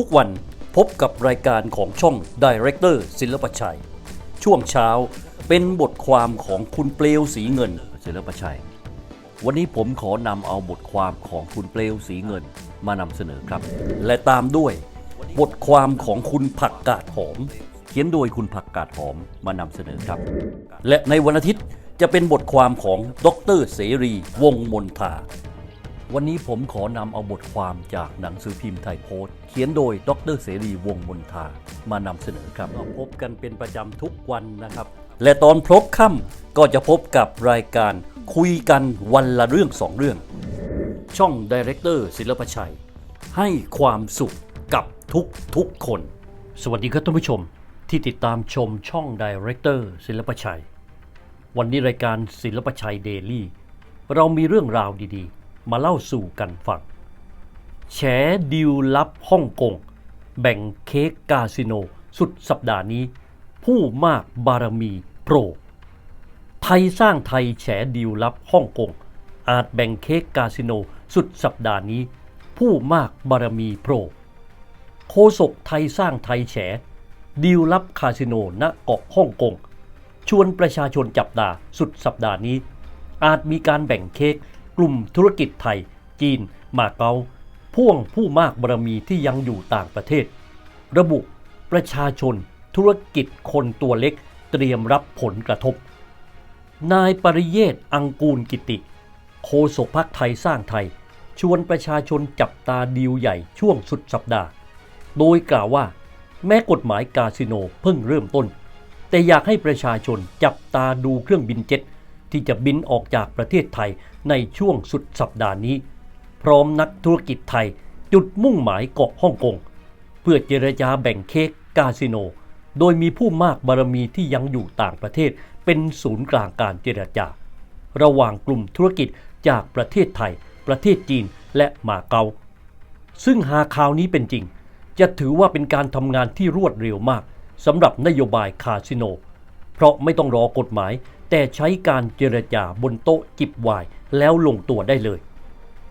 ทุกวันพบกับรายการของช่อง Director ศิลปชัย ช่วงเช้าเป็นบทความของคุณเปลวสีเงินศิลปชัย วันนี้ผมขอนำเอาบทความของคุณเปลวสีเงินมานำเสนอครับ และตามด้วย บทความของคุณผักกาดหอม เขียนโดยคุณผักกาดหอมมานำเสนอครับ และในวันอาทิตย์จะเป็นบทความของดรเสรี วงมนทา วันนี้ผมขอนำเอาบทความจากหนังสือพิมพ์ไทยโพสต์ เขียนโดยดรเสรีวงมนทามานำเสนอครับเราพบกันเป็นประจำทุกวันนะครับ และตอนพบค่ำก็จะพบกับรายการคุยกันวันละเรื่องสองเรื่อง ช่อง Director ศิลปชัย ให้ความสุขกับทุกทุกคน สวัสดีครับท่านผู้ชมที่ติดตามชมช่อง Director ศิลปชัย วันนี้รายการศิลปชัยเดลี่เรามีเรื่องราวดีๆ มาเล่าสู่กันฟัง แฉดิวลับฮ่องกง แบ่งเค้กคาสิโน สุดสัปดาห์นี้ ผู้มากบารมีโปร ไทยสร้างไทยแฉดิวลับฮ่องกง อาจแบ่งเค้กคาสิโน สุดสัปดาห์นี้ ผู้มากบารมีโปร โคศกไทยสร้างไทยแฉดีลลับคาสิโนณเกาะฮ่องกง ชวนประชาชนจับตาสุดสัปดาห์นี้ อาจมีการแบ่งเค้ก กลุ่มธุรกิจไทย จีน มาเก๊าพ่วงผู้มากบารมีที่ยังอยู่ต่างประเทศ ระบุประชาชนธุรกิจคนตัวเล็กเตรียมรับผลกระทบ นายปริเยศอังกูลกิติโฆษกพักไทยสร้างไทย ชวนประชาชนจับตาดีลใหญ่ช่วงสุดสัปดาห์ โดยกล่าวว่า แม้กฎหมายคาสิโนเพิ่งเริ่มต้น แต่อยากให้ประชาชนจับตาดูเครื่องบินเจ็ต ที่จะบินออกจากประเทศไทยในช่วงสุดสัปดาห์นี้ พร้อมนักธุรกิจไทยจุดมุ่งหมายเกาะฮ่องกง เพื่อเจรจาแบ่งเค้กคาสิโน โดยมีผู้มากบารมีที่ยังอยู่ต่างประเทศเป็นศูนย์กลางการเจรจา ระหว่างกลุ่มธุรกิจจากประเทศไทย ประเทศจีนและมาเก๊าซึ่งหากข่าวนี้เป็นจริง จะถือว่าเป็นการทำงานที่รวดเร็วมากสำหรับนโยบายคาสิโน เพราะไม่ต้องรอกฎหมาย แต่ใช้การเจรจาบนโต๊ะจิบวายแล้วลงตัวได้เลย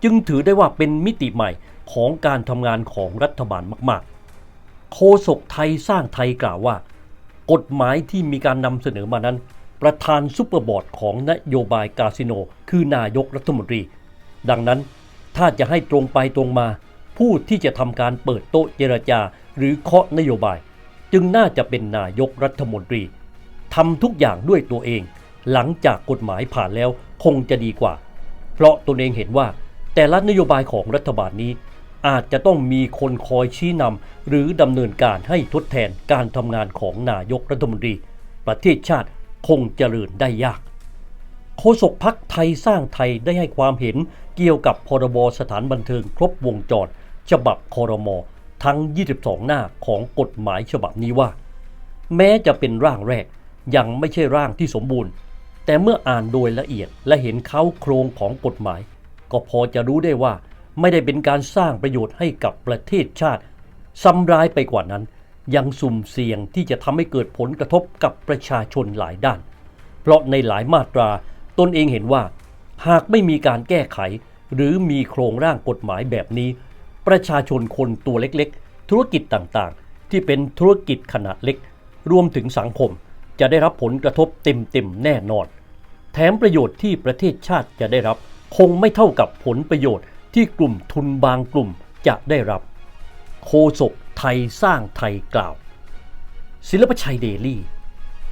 จึงถือได้ว่าเป็นมิติใหม่ของการทำงานของรัฐบาลมากๆโฆษกไทยสร้างไทยกล่าวว่า กฎหมายที่มีการนำเสนอมานั้น ประธานซุปเปอร์บอร์ดของนโยบายคาสิโน คือนายกรัฐมนตรี ดังนั้นถ้าจะให้ตรงไปตรงมา ผู้ที่จะทำการเปิดโต๊ะเจรจาหรือเคาะนโยบาย จึงน่าจะเป็นนายกรัฐมนตรีทำทุกอย่างด้วยตัวเอง หลังจากกฎหมายผ่านแล้วคงจะดีกว่า เพราะตนเองเห็นว่า แต่ละนโยบายของรัฐบาลนี้ อาจจะต้องมีคนคอยชี้นำหรือดำเนินการให้ทดแทนการทำงานของนายกรัฐมนตรี ประเทศชาติคงเจริญได้ยากโฆษกพักไทยสร้างไทยได้ให้ความเห็นเกี่ยวกับพรบสถานบันเทิงครบวงจร ฉบับคอรมอทั้ง 22 หน้าของกฎหมายฉบับนี้ว่า แม้จะเป็นร่างแรกยังไม่ใช่ร่างที่สมบูรณ์ แต่เมื่ออ่านโดยละเอียดและเห็นเขาโครงของกฎหมาย ก็พอจะรู้ได้ว่าไม่ได้เป็นการสร้างประโยชน์ให้กับประเทศชาติซ้ำร้ายไปกว่านั้น ยังสุ่มเสี่ยงที่จะทำให้เกิดผลกระทบกับประชาชนหลายด้าน เพราะในหลายมาตราตนเองเห็นว่า หากไม่มีการแก้ไข หรือมีโครงร่างกฎหมายแบบนี้ ประชาชนคนตัวเล็กๆ ธุรกิจต่างๆ ที่เป็นธุรกิจขนาดเล็ก รวมถึงสังคม จะได้รับผลกระทบเต็มๆแน่นอน แถมประโยชน์ที่ประเทศชาติจะได้รับ คงไม่เท่ากับผลประโยชน์ที่กลุ่มทุนบางกลุ่มจะได้รับ โคศกไทยสร้างไทยกล่าว ศิลปชัยเดลี่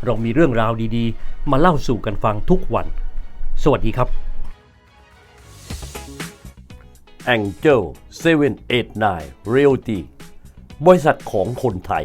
เรามีเรื่องราวดีๆ มาเล่าสู่กันฟังทุกวัน สวัสดีครับ Angel 789 Realty บริษัทของคนไทย